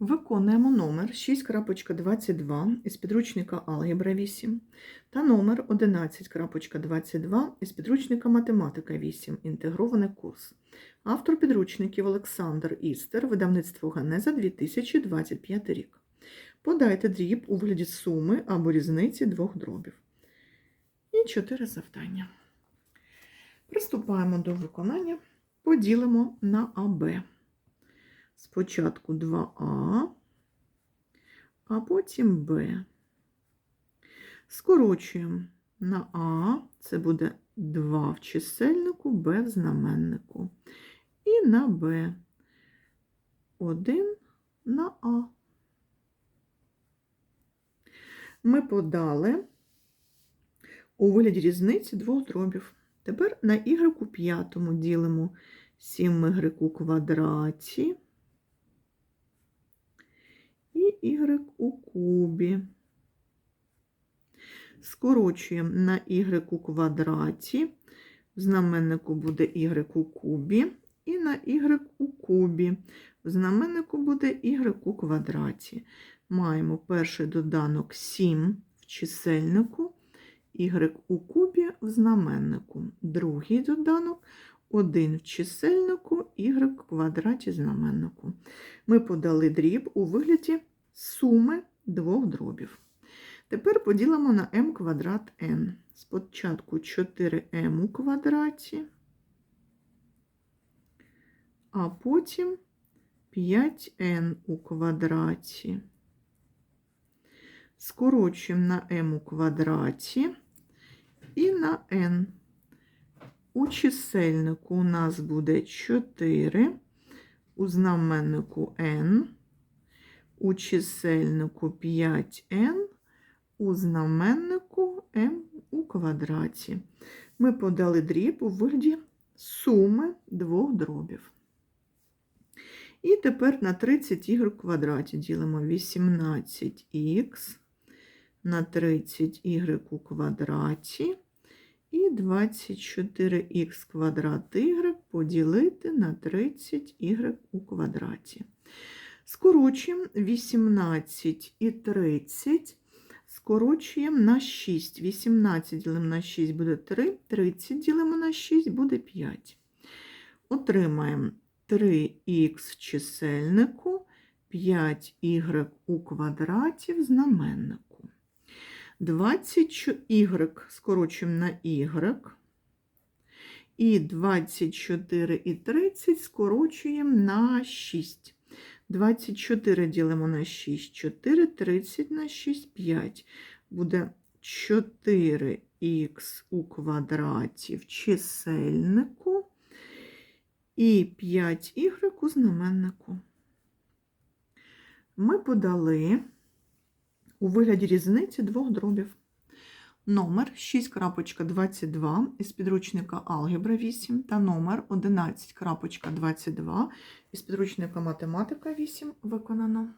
Виконуємо номер 6.22 із підручника Алгебра 8 та номер 11.22 із підручника Математика 8. Інтегрований курс. Автор підручників Олександр Істер, видавництво Генеза 2025 рік. Подайте дріб у вигляді суми або різниці двох дробів. І чотири завдання. Приступаємо до виконання. Поділимо на АБ. Спочатку 2А, а потім Б. Скорочуємо на А, це буде 2 в чисельнику, Б в знаменнику. І на Б 1 на А. Ми подали у вигляді різниці двох дробів. Тепер на y п'ятому ділимо 7y у квадраті і y у кубі. Скорочуємо на y у квадраті, в знаменнику буде y у кубі, і на y у кубі, в знаменнику буде y у квадраті. Маємо перший доданок 7 в чисельнику, y у кубі в знаменнику. Другий доданок 1 в чисельнику, y в квадраті знаменнику. Ми подали дріб у вигляді суми двох дробів. Тепер поділимо на m квадрат n. Спочатку 4m у квадраті, а потім 5n у квадраті. Скорочуємо на m у квадраті і на n. У чисельнику у нас буде 4, у знаменнику n, у чисельнику 5n, у знаменнику m у квадраті. Ми подали дріб у вигляді суми двох дробів. І тепер на 30y в квадраті ділимо 18х на 30y у квадраті. І 24х квадрат y поділити на 30y у квадраті. Скорочуємо 18 і 30, скорочуємо на 6. 18 ділимо на 6 буде 3, 30 ділимо на 6 буде 5. Отримаємо 3х в чисельнику, 5y у квадраті в знаменнику. 20 y скорочуємо на y. І 24 і 30 скорочуємо на 6. 24 ділимо на 6, 4, 30 на 6, 5. Буде 4х у квадраті в чисельнику і 5y у знаменнику. Ми подали у вигляді різниці двох дробів. Номер 6.22 із підручника Алгебра 8 та номер 11.22 із підручника Математика 8 виконано.